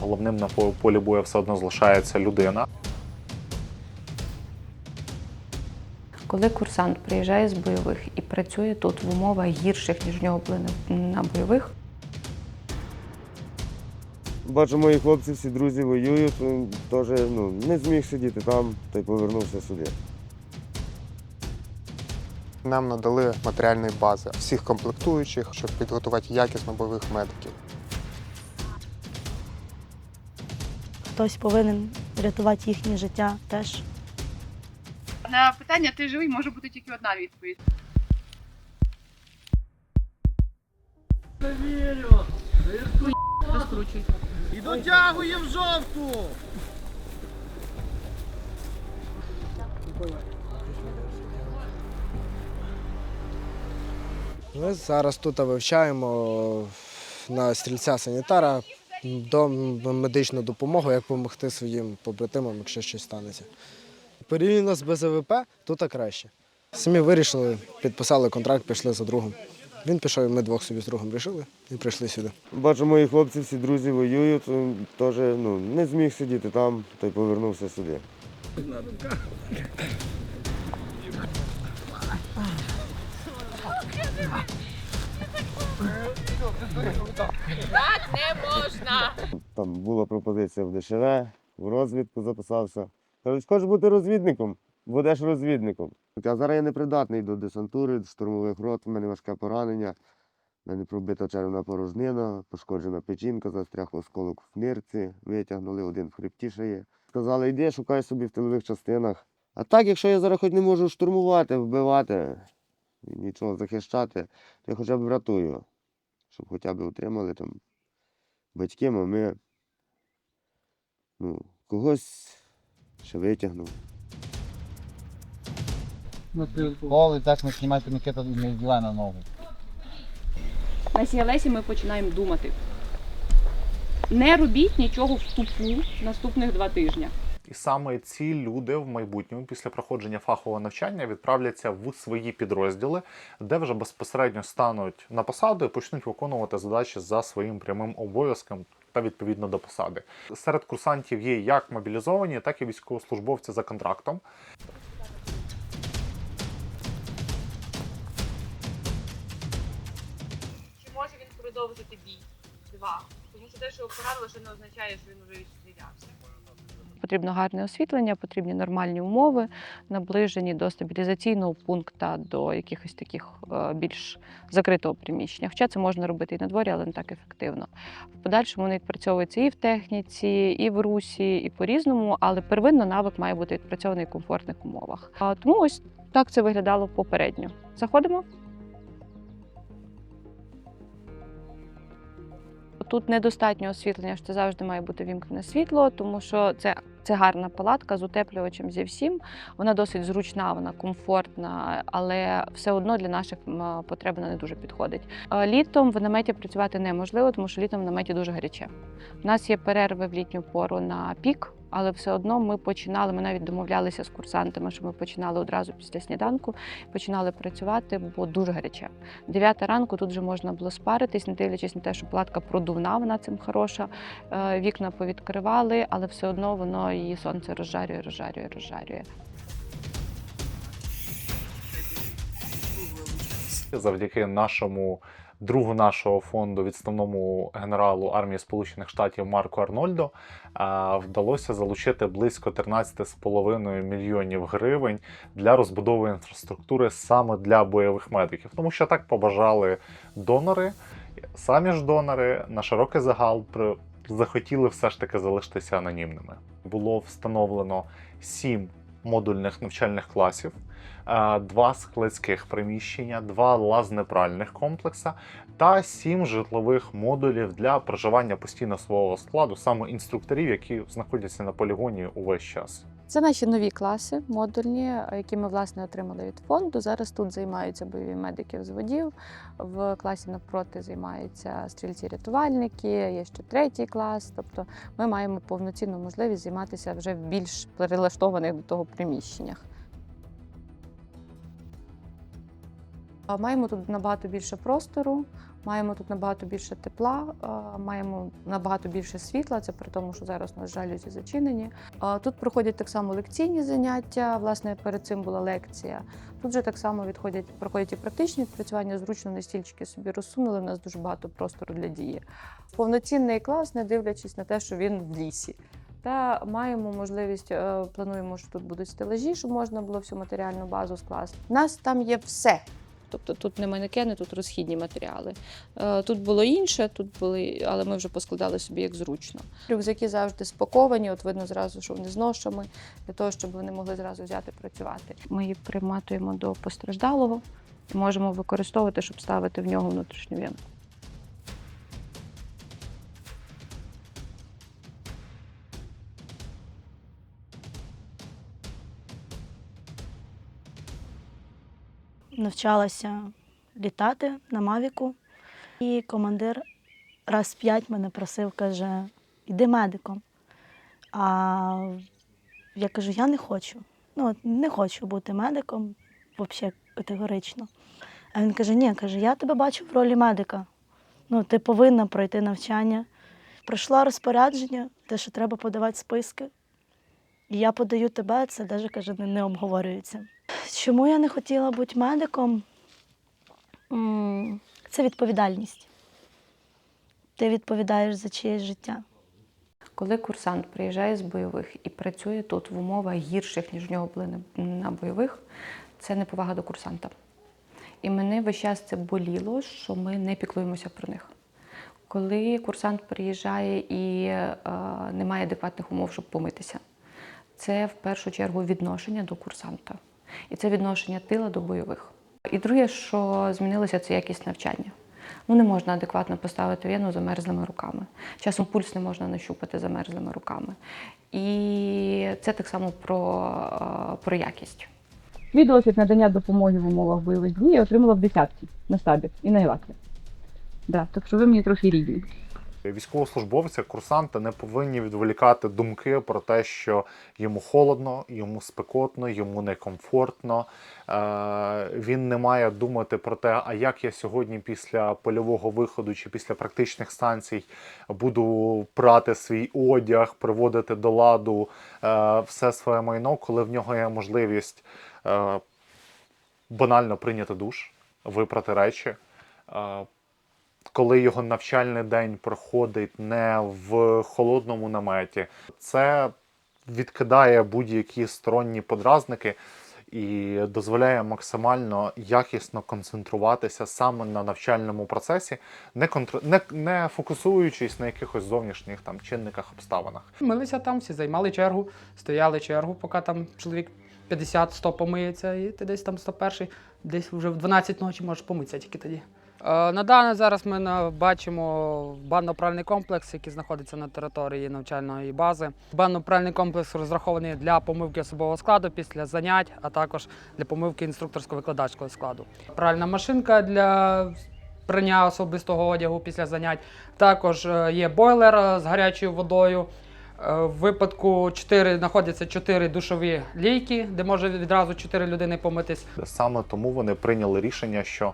головним на полі бою все одно залишається людина. Коли курсант приїжджає з бойових і працює тут в умовах гірших, ніж в нього були на- бойових, Бачу, мої хлопці, всі друзі воюють, теж ну, не зміг сидіти там та й повернувся сюди. Нам надали матеріальні бази всіх комплектуючих, щоб підготувати якісно бойових медиків. Хтось повинен рятувати їхнє життя теж. На питання ти живий може бути тільки одна відповідь. Розкручуй. І дотягуємо жовту! Ми зараз тут вивчаємо на стрільця санітара медичну допомогу, як допомогти своїм побратимам, якщо щось станеться. Порівняно з БЗВП, тут краще. Самі вирішили, підписали контракт, пішли за другом. Він пішов, і ми двох собі з другом рішили і прийшли сюди. Бачу, мої хлопці, всі друзі воюють, теж ну, не зміг сидіти там та й повернувся сюди. Так не можна. Там була пропозиція в ДШВ, в розвідку записався. Кажуть, хочеш бути розвідником, будеш розвідником. А зараз я непридатний до десантури, до штурмових рот, у мене важке поранення, у мене пробита червна порожнина, пошкоджена печінка, застряг осколок в нирці, витягнули, один в хребті ще є. Сказали, йди, шукай собі в тилових частинах. А так, якщо я зараз хоч не можу штурмувати, вбивати, нічого захищати, то я хоча б врятую, щоб хоча б утримали там батьків, а ми ну, когось ще витягнув. Коли так не знімати Микита не вдіває на ногу. На сіалесі ми починаємо думати. Не робіть нічого в тупу наступних два тижні. І саме ці люди в майбутньому, після проходження фахового навчання, відправляться в свої підрозділи, де вже безпосередньо стануть на посаду і почнуть виконувати задачі за своїм прямим обов'язком та відповідно до посади. Серед курсантів є як мобілізовані, так і військовослужбовці за контрактом. Чи може він продовжити бій? Два. Тому що те, що його поранило, ще не означає, що він вже відстрілявся. Потрібно гарне освітлення, потрібні нормальні умови, наближені до стабілізаційного пункту, до якихось таких е, більш закритого приміщення. Хоча це можна робити і на дворі, але не так ефективно. В подальшому вони відпрацьовуються і в техніці, і в русі, і по-різному, але первинно навик має бути відпрацьований в комфортних умовах. Тому ось так це виглядало попередньо. Заходимо. Тут недостатньо освітлення, що завжди має бути вімкнене світло, тому що це, це гарна палатка з утеплювачем зі всім. Вона досить зручна, вона комфортна, але все одно для наших потреб вона не дуже підходить. Літом в наметі працювати неможливо, тому що літом в наметі дуже гаряче. У нас є перерви в літню пору на пік, але все одно ми починали. Ми навіть домовлялися з курсантами, що ми починали одразу після сніданку, починали працювати, бо дуже гаряче. Дев'ята ранку тут вже можна було спаритись, не дивлячись на те, що палатка продувна, вона цим хороша. Е, Вікна повідкривали, але все одно воно її сонце розжарює, розжарює, розжарює. завдяки нашому другу нашого фонду, відставному генералу армії Сполучених Штатів Марку Арнольдо, вдалося залучити близько 13,5 мільйонів гривень для розбудови інфраструктури саме для бойових медиків, тому що так побажали донори. Самі ж донори на широкий загал захотіли все ж таки залишитися анонімними. Було встановлено сім модульних навчальних класів, е, два складських приміщення, два лазнепральних комплекса та сім житлових модулів для проживання постійно свого складу, саме інструкторів, які знаходяться на полігоні увесь час. Це наші нові класи модульні, які ми власне отримали від фонду. Зараз тут займаються бойові медики взводів. В класі навпроти займаються стрільці-рятувальники, є ще третій клас. Тобто ми маємо повноцінну можливість займатися вже в більш прилаштованих до того приміщеннях. Маємо тут набагато більше простору, Маємо тут набагато більше тепла, е, маємо набагато більше світла. Це при тому, що зараз у нас жалюзі зачинені. Е, Тут проходять так само лекційні заняття. Власне, перед цим була лекція. Тут же так само відходять, проходять і практичні відпрацювання. Зручно на стільчики собі розсунули. У нас дуже багато простору для дії. Повноцінний клас, не дивлячись на те, що він в лісі. Та маємо можливість, е, плануємо, що тут будуть стелажі, щоб можна було всю матеріальну базу скласти. У нас там є все. Тобто тут не манекени, тут розхідні матеріали. Е, Тут було інше, тут були, але ми вже поскладали собі як зручно. Рюкзаки завжди спаковані, от видно зразу, що вони з ношами, для того, щоб вони могли зразу взяти працювати. Ми їх приматуємо до постраждалого і можемо використовувати, щоб ставити в нього внутрішню в'ємку. Навчалася літати на Мавіку. І командир раз п'ять мене просив, каже, іди медиком. А я кажу, я не хочу. Ну, не хочу бути медиком, взагалі категорично. А він каже: ні, каже, я тебе бачу в ролі медика. Ну, ти повинна пройти навчання. Пройшла розпорядження, те, що треба подавати списки. І я подаю тебе, це навіть каже, не обговорюється. Чому я не хотіла бути медиком? Це відповідальність. Ти відповідаєш за чиєсь життя. Коли курсант приїжджає з бойових і працює тут в умовах гірших, ніж в нього були на, бойових, це неповага до курсанта. І мене весь час це боліло, що ми не піклуємося про них. Коли курсант приїжджає і е, немає адекватних умов, щоб помитися, це в першу чергу відношення до курсанта. І це відношення тила до бойових. І друге, що змінилося, це якість навчання. Ну, не можна адекватно поставити вену замерзлими руками. Часом пульс не можна нащупати замерзлими руками. І це так само про, е, про якість. Свій досвід надання допомоги в умовах бойових дій я отримала в десятці на штабі і на Івакі. Да, так що ви мені трохи рідні. Військовослужбовця, курсанти не повинні відволікати думки про те, що йому холодно, йому спекотно, йому некомфортно. Е, Він не має думати про те, а як я сьогодні після польового виходу чи після практичних станцій буду прати свій одяг, приводити до ладу е, все своє майно, коли в нього є можливість е, банально прийняти душ, випрати речі. Коли його навчальний день проходить не в холодному наметі, це відкидає будь-які сторонні подразники і дозволяє максимально якісно концентруватися саме на навчальному процесі, не, контр... не, не фокусуючись на якихось зовнішніх там чинниках, обставинах. Милися там, всі займали чергу, стояли чергу, поки там чоловік 50-100 помиється, і ти десь там 101 десь вже в 12 ночі можеш помитися тільки тоді. Е, На даний зараз ми бачимо банно-пральний комплекс, який знаходиться на території навчальної бази. Банно-пральний комплекс розрахований для помивки особового складу після занять, а також для помивки інструкторсько-викладацького складу. Пральна машинка для прання особистого одягу після занять. Також е, є бойлер е, з гарячою водою. В випадку 4 знаходяться 4 душові лійки, де може відразу 4 людини помитись. Саме тому вони прийняли рішення, що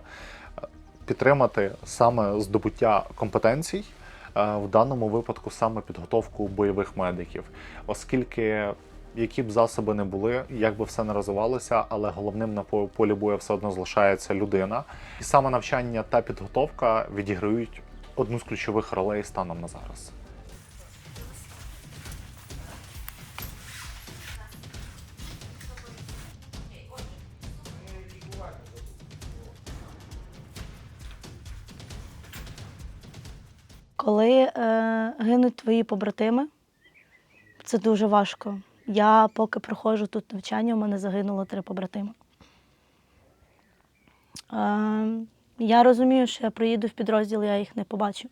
підтримати саме здобуття компетенцій, е, в даному випадку саме підготовку бойових медиків, оскільки які б засоби не були, як би все не розвивалося, але головним на полі бою все одно залишається людина. І саме навчання та підготовка відіграють одну з ключових ролей станом на зараз. Коли е, гинуть твої побратими, це дуже важко. Я поки проходжу тут навчання, у мене загинуло три побратими. Е, я розумію, що я приїду в підрозділ, я їх не побачу,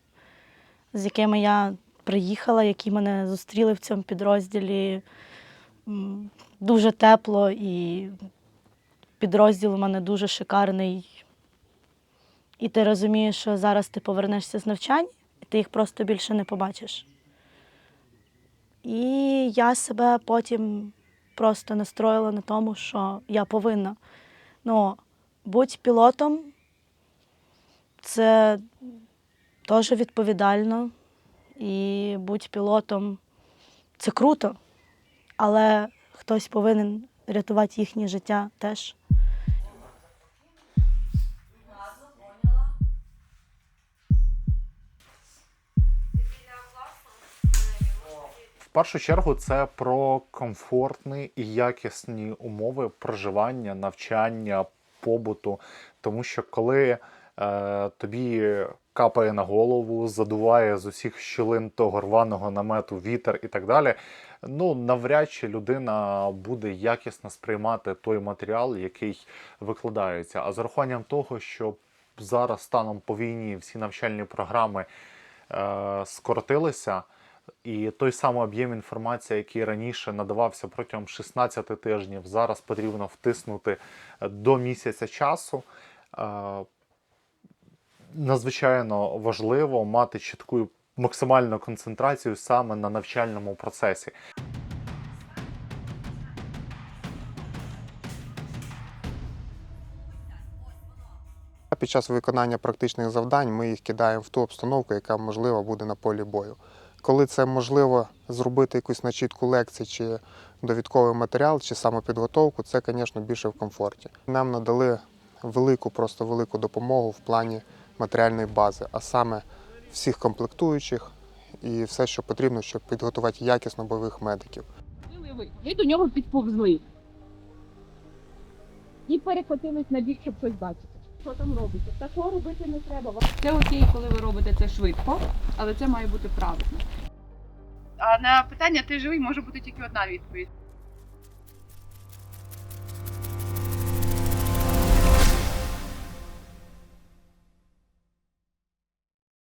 з якими я приїхала, які мене зустріли в цьому підрозділі. Дуже тепло і підрозділ у мене дуже шикарний. І ти розумієш, що зараз ти повернешся з навчань, і ти їх просто більше не побачиш. І я себе потім просто настроїла на тому, що я повинна ну, бути пілотом Це теж відповідально. І будь пілотом це круто, але хтось повинен рятувати їхнє життя теж. Першу чергу це про комфортні і якісні умови проживання, навчання, побуту. Тому що коли е, тобі капає на голову, задуває з усіх щілин того рваного намету вітер і так далі, ну навряд чи людина буде якісно сприймати той матеріал, який викладається. А з урахуванням того, що зараз станом по війні всі навчальні програми е, скоротилися. І той самий об'єм інформації, який раніше надавався протягом 16 тижнів, зараз потрібно втиснути до місяця часу. Е, Надзвичайно важливо мати чітку максимальну концентрацію саме на навчальному процесі. Під час виконання практичних завдань ми їх кидаємо в ту обстановку, яка можливо буде на полі бою. Коли це можливо зробити якусь начітку лекцій чи довідковий матеріал, чи самопідготовку, це, звісно, більше в комфорті. Нам надали велику, просто велику допомогу в плані матеріальної бази, а саме всіх комплектуючих і все, що потрібно, щоб підготувати якісно бойових медиків. Ви, до нього підповзли. І перехватились на бік, щоб щось бачити. Що там робиться. Такого робити не треба. Це окей, коли ви робите це швидко, але це має бути правильно. А на питання ти живий може бути тільки одна відповідь.